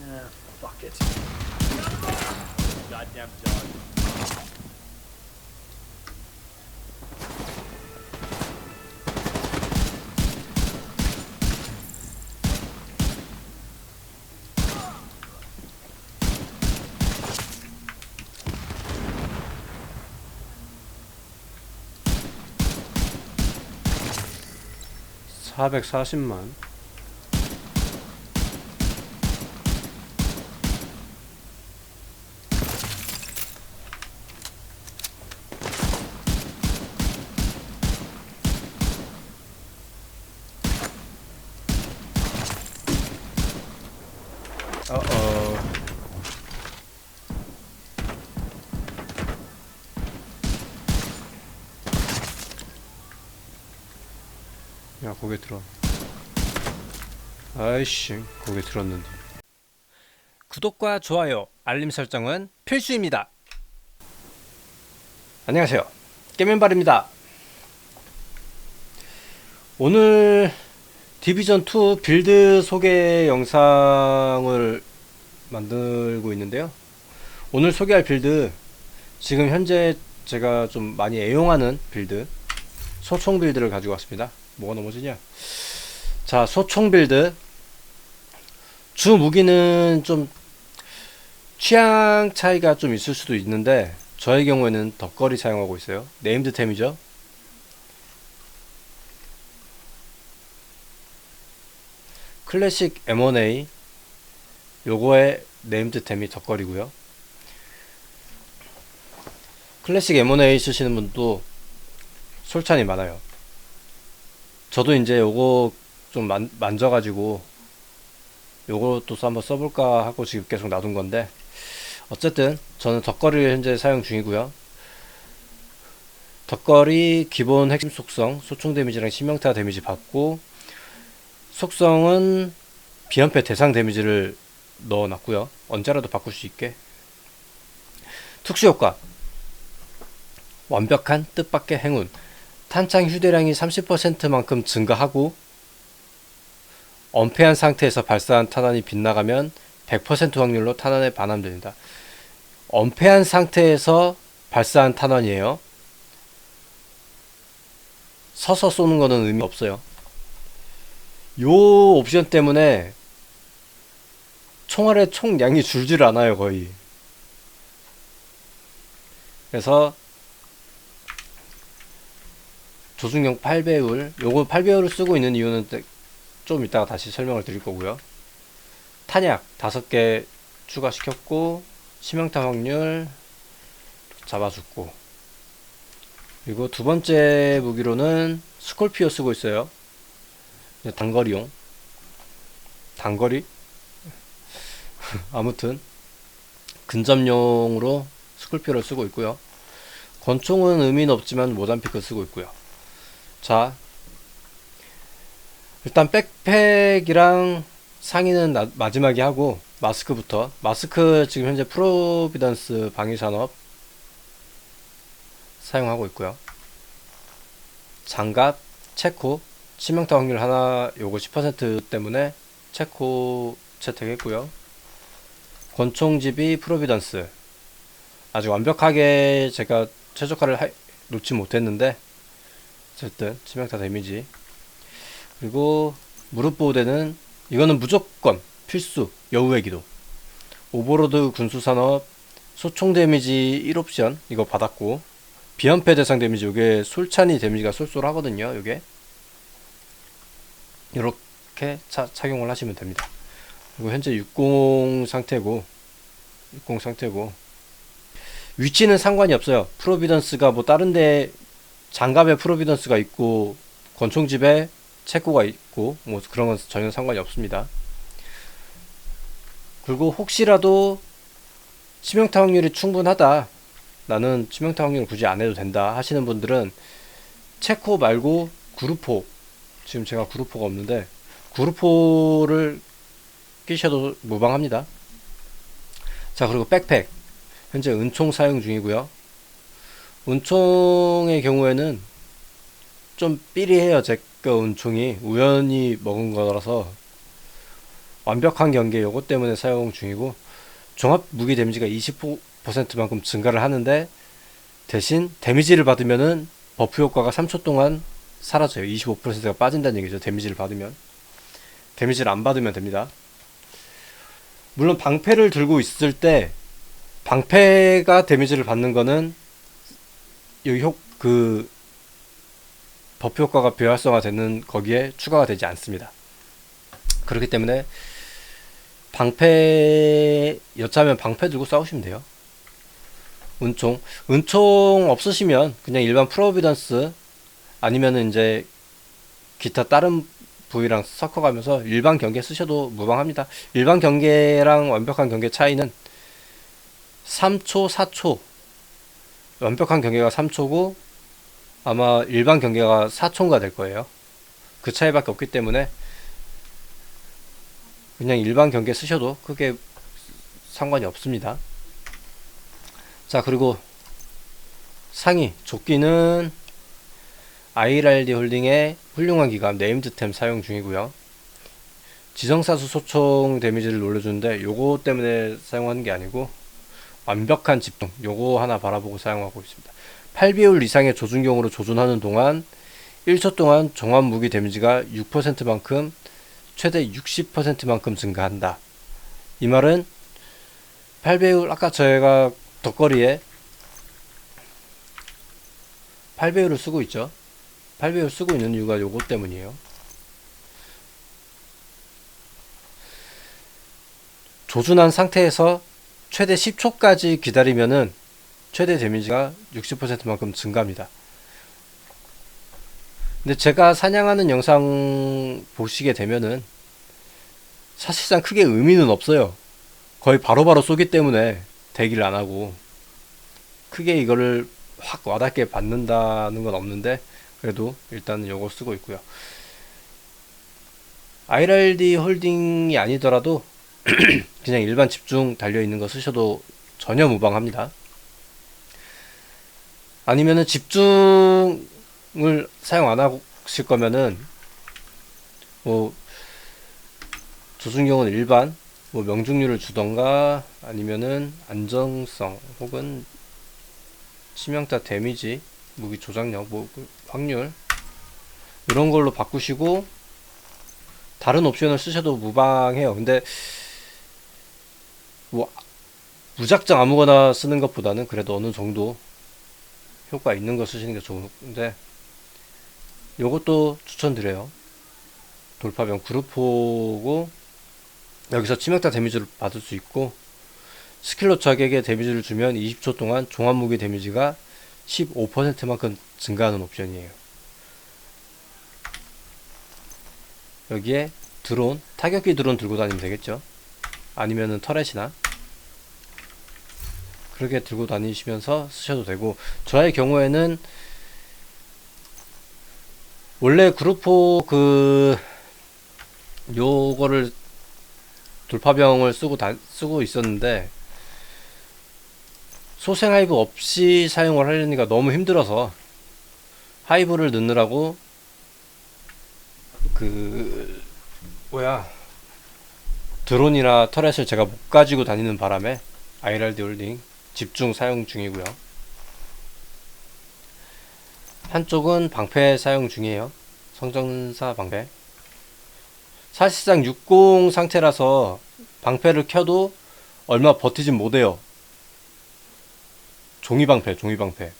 Yeah, fuck it. Goddamn dog. 사백사십만 고개 들어. 아이씨 고개 들었는데. 구독과 좋아요 알림 설정은 필수입니다. 안녕하세요. 깨면발입니다. 오늘 디비전2 빌드 소개 영상을 만들고 있는데요. 오늘 소개할 빌드 지금 현재 제가 좀 많이 애용하는 빌드 소총 빌드를 가지고 왔습니다 뭐가 넘어지냐? 자 소총 빌드. 주 무기는 좀 취향 차이가 좀 있을 수도 있는데 저의 경우에는 덕거리 사용하고 있어요. 네임드템이죠. 클래식 M1A 요거의 네임드템이 덕거리고요. 클래식 M1A 쓰시는 분도 솔찬이 많아요 저도 이제 요거 좀 만, 만져가지고 요것도 써- 한번 써볼까 하고 지금 계속 놔둔 건데 어쨌든 저는 덧거리를 현재 사용 중이고요. 덧거리 기본 핵심 속성 소총 데미지랑 치명타 데미지 받고 속성은 비연패 대상 데미지를 넣어놨고요. 언제라도 바꿀 수 있게. 특수효과. 완벽한 뜻밖의 행운 탄창 휴대량이 30%만큼 증가하고 엄폐한 상태에서 발사한 탄환이 빗나가면 100% 확률로 탄환에 반환됩니다. 엄폐한 상태에서 발사한 탄환이에요. 서서 쏘는 거는 의미 없어요. 요 옵션 때문에 총알의 총량이 줄질 않아요, 거의. 그래서 조준경 8배율 요거 8배율을 쓰고 있는 이유는 좀 이따가 다시 설명을 드릴 거고요. 탄약 5개 추가시켰고 치명타 확률 잡아줬고. 그리고 두 번째 무기로는 스콜피오 쓰고 있어요. 단거리용. 단거리? 아무튼 근접용으로 스콜피오를 쓰고 있고요. 권총은 의미는 없지만 모단피크 쓰고 있고요 자, 일단 백팩이랑 상의는 나- 마지막에 하고 마스크부터 마스크 지금 현재 프로비던스 방위산업 사용하고 있고요. 장갑 체코 치명타 확률 하나 요거 10% 때문에 체코 채택했고요. 권총집이 프로비던스 아직 완벽하게 제가 최적화를 하- 놓지 못했는데 어쨌든 치명타 데미지. 그리고 무릎 보호대는 이거는 무조건 필수 여우의 기도. 오버로드 군수산업 소총 데미지 1옵션 이거 받았고 비연패 대상 데미지 요게 솔찬이 데미지가 쏠쏠하거든요 요게. 이렇게 차, 착용을 하시면 됩니다. 그리고 현재 60 상태고 60 상태고. 위치는 상관이 없어요. 프로비던스가 뭐 다른데 장갑에 프로비던스가 있고 권총집에 체코가 있고 뭐 그런 건 전혀 상관이 없습니다. 그리고 혹시라도 치명타 확률이 충분하다. 나는 치명타 확률을 굳이 안 해도 된다 하시는 분들은 체코 말고 구루포 지금 제가 구루포가 없는데 구루포를 끼셔도 무방합니다. 자 그리고 백팩 현재 은총 사용 중이고요. 은총의 경우에는 좀 삐리해요. 제거 은총이 우연히 먹은 거라서 완벽한 경계 요거 때문에 사용 중이고 종합 무기 데미지가 20%만큼 증가를 하는데 대신 데미지를 받으면은 버프 효과가 3초 동안 사라져요. 25%가 빠진다는 얘기죠. 데미지를 받으면. 데미지를 안 받으면 됩니다. 물론 방패를 들고 있을 때 방패가 데미지를 받는 거는 여기 효, 그 버프 효과가 비활성화 되는 거기에 추가가 되지 않습니다. 그렇기 때문에 방패 여차하면 방패 들고 싸우시면 돼요. 은총 은총 없으시면 그냥 일반 프로비던스 아니면은 이제 기타 다른 부위랑 섞어가면서 일반 경계 쓰셔도 무방합니다. 일반 경계랑 완벽한 경계 차이는 3초, 4초. 완벽한 경계가 3초고 아마 일반 경계가 4초인가 될 거예요. 그 차이밖에 없기 때문에 그냥 일반 경계 쓰셔도 크게 상관이 없습니다. 자, 그리고 상위 조끼는 IRD 홀딩의 훌륭한 기감 네임드템 사용 중이고요. 지정사수 소총 데미지를 올려주는데 요거 때문에 사용하는 게 아니고 완벽한 집중 요거 하나 바라보고 사용하고 있습니다. 8비율 이상의 조준경으로 조준하는 동안 1초 동안 종합 무기 데미지가 6%만큼 최대 60%만큼 증가한다. 이 말은 8배율 아까 저희가 덧거리에 8배율을 쓰고 있죠. 8배율 쓰고 있는 이유가 요거 때문이에요. 조준한 상태에서 최대 10초까지 기다리면은 최대 데미지가 60%만큼 증가합니다. 근데 제가 사냥하는 영상 보시게 되면은 사실상 크게 의미는 없어요. 거의 바로바로 쏘기 때문에 대기를 안 하고 크게 이거를 확 와닿게 받는다는 건 없는데 그래도 일단은 이걸 쓰고 있고요. IRD 홀딩이 아니더라도 그냥 일반 집중 달려 있는 거 쓰셔도 전혀 무방합니다. 아니면은 집중을 사용 안 하실 거면은 뭐 조준경은 일반 뭐 명중률을 주던가 아니면은 안정성 혹은 치명타 데미지 무기 조작력 뭐그 확률 이런 걸로 바꾸시고 다른 옵션을 쓰셔도 무방해요. 근데 뭐 무작정 아무거나 쓰는 것보다는 그래도 어느 정도 효과 있는 거 쓰시는 게 좋은데 요것도 추천드려요. 돌파병 그룹포고 여기서 치명타 데미지를 받을 수 있고 스킬로 적에게 데미지를 주면 20초 동안 종합 무기 데미지가 15%만큼 증가하는 옵션이에요. 여기에 드론, 타격기 드론 들고 다니면 되겠죠. 아니면은 터렛이나 그렇게 들고 다니시면서 쓰셔도 되고 저의 경우에는 원래 그룹포 그 요거를 돌파병을 쓰고 다, 쓰고 있었는데 소생 하이브 없이 사용을 하려니까 너무 힘들어서 하이브를 넣느라고 그 뭐야 드론이나 터렛을 제가 못 가지고 다니는 바람에 IRD 홀딩 집중 사용 중이고요. 한쪽은 방패 사용 중이에요. 성전사 방패. 사실상 60 상태라서 방패를 켜도 얼마 버티진 못해요. 종이방패, 종이방패.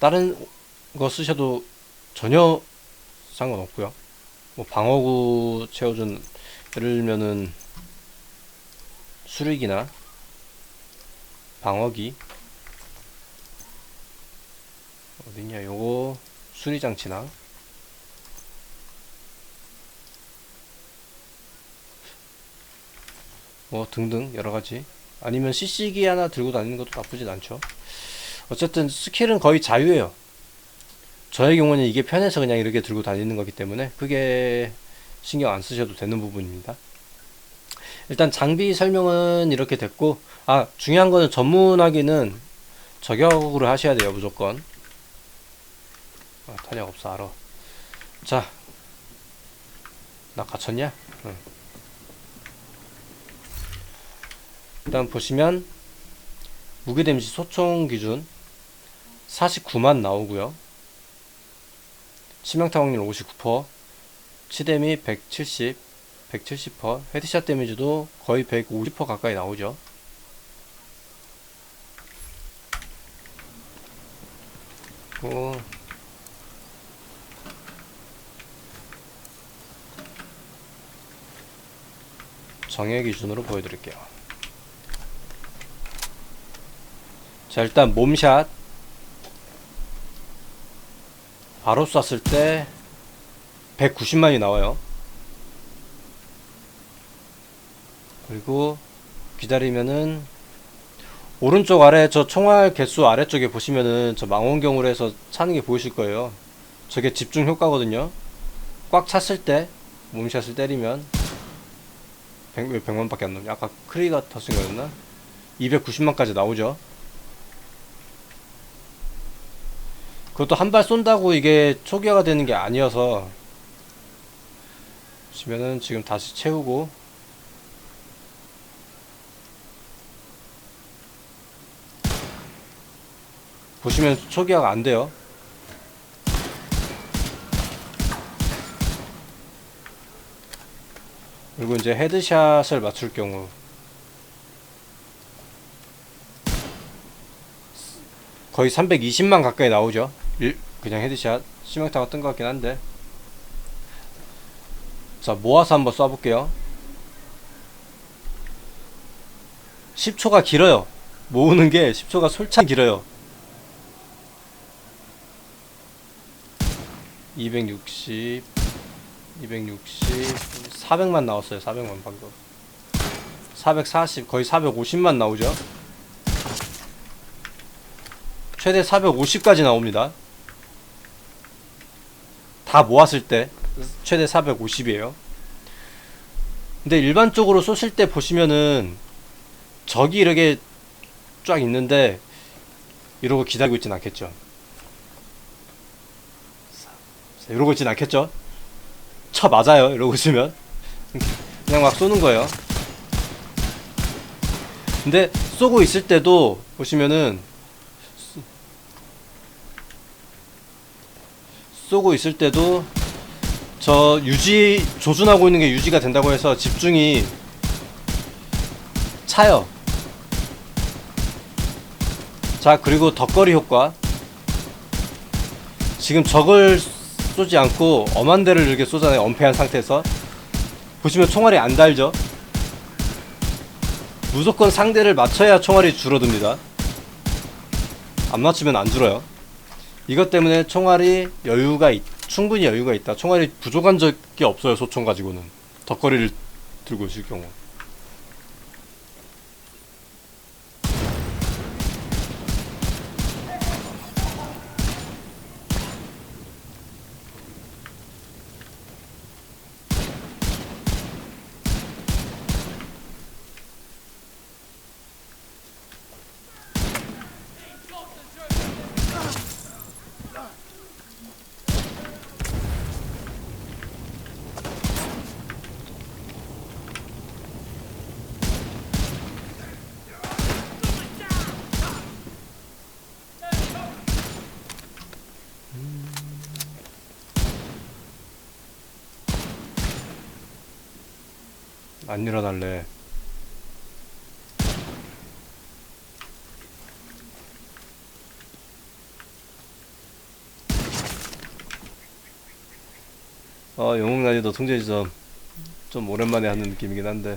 다른 거 쓰셔도 전혀 상관없고요. 뭐 방어구 채워준 예를 들면은 수리기나 방어기. 어디냐 요거? 수리장치나. 뭐 등등 여러가지. 아니면 CC기 하나 들고 다니는 것도 나쁘진 않죠. 어쨌든 스킬은 거의 자유예요. 저의 경우는 이게 편해서 그냥 이렇게 들고 다니는 거기 때문에 크게 신경 안 쓰셔도 되는 부분입니다 일단 장비 설명은 이렇게 됐고 아 중요한 거는 전문하기는 저격으로 하셔야 돼요 무조건 아, 탄약 없어 알아 자나 갇혔냐? 응. 일단 보시면 무게 데미지 소총 기준 49만 나오고요. 치명타 확률 59%, 치데미 170, 170%, 헤드샷 데미지도 거의 150% 가까이 나오죠. 어, 정예 기준으로 보여드릴게요. 자, 일단 몸샷. 바로 쐈을 때 190만이 나와요. 그리고 기다리면은 오른쪽 아래 저 총알 개수 아래쪽에 보시면은 저 망원경으로 해서 차는 게 보이실 거예요. 저게 집중 효과거든요. 꽉 찼을 때 몸샷을 때리면 100, 왜 100만밖에 안 나오냐? 아까 크리가 터진 거였나? 290만까지 나오죠. 그것도 한 발 쏜다고 이게 초기화가 되는 게 아니어서 보시면은 지금 다시 채우고 보시면 초기화가 안 돼요. 그리고 이제 헤드샷을 맞출 경우. 거의 320만 가까이 나오죠. 일, 그냥 헤드샷. 치명타가 뜬 것 같긴 한데. 자 모아서 한번 쏴볼게요. 10초가 길어요. 모으는 게 10초가 솔찬 길어요 260 260 400만 나왔어요 400만 방금. 440 거의 450만 나오죠? 최대 450까지 나옵니다. 다 모았을 때 최대 450이에요. 근데 일반적으로 쏘실 때 보시면은 적이 이렇게 쫙 있는데 이러고 기다리고 있진 않겠죠 이러고 있진 않겠죠? 쳐 맞아요 이러고 있으면. 그냥 막 쏘는 거예요. 근데 쏘고 있을 때도 보시면은 쏘고 있을 때도 저 유지 조준하고 있는 게 유지가 된다고 해서 집중이 차요. 자 그리고 덕거리 효과. 지금 적을 쏘지 않고 엄한 데를 이렇게 쏘잖아요. 엄폐한 상태에서. 보시면 총알이 안 달죠? 무조건 상대를 맞춰야 총알이 줄어듭니다. 안 맞추면 안 줄어요. 이것 때문에 총알이 여유가 있, 충분히 여유가 있다. 총알이 부족한 적이 없어요 소총 가지고는. 덕거리를 들고 있을 경우 안 일어날래. 어 영웅난이도 통제지점 좀 오랜만에 하는 느낌이긴 한데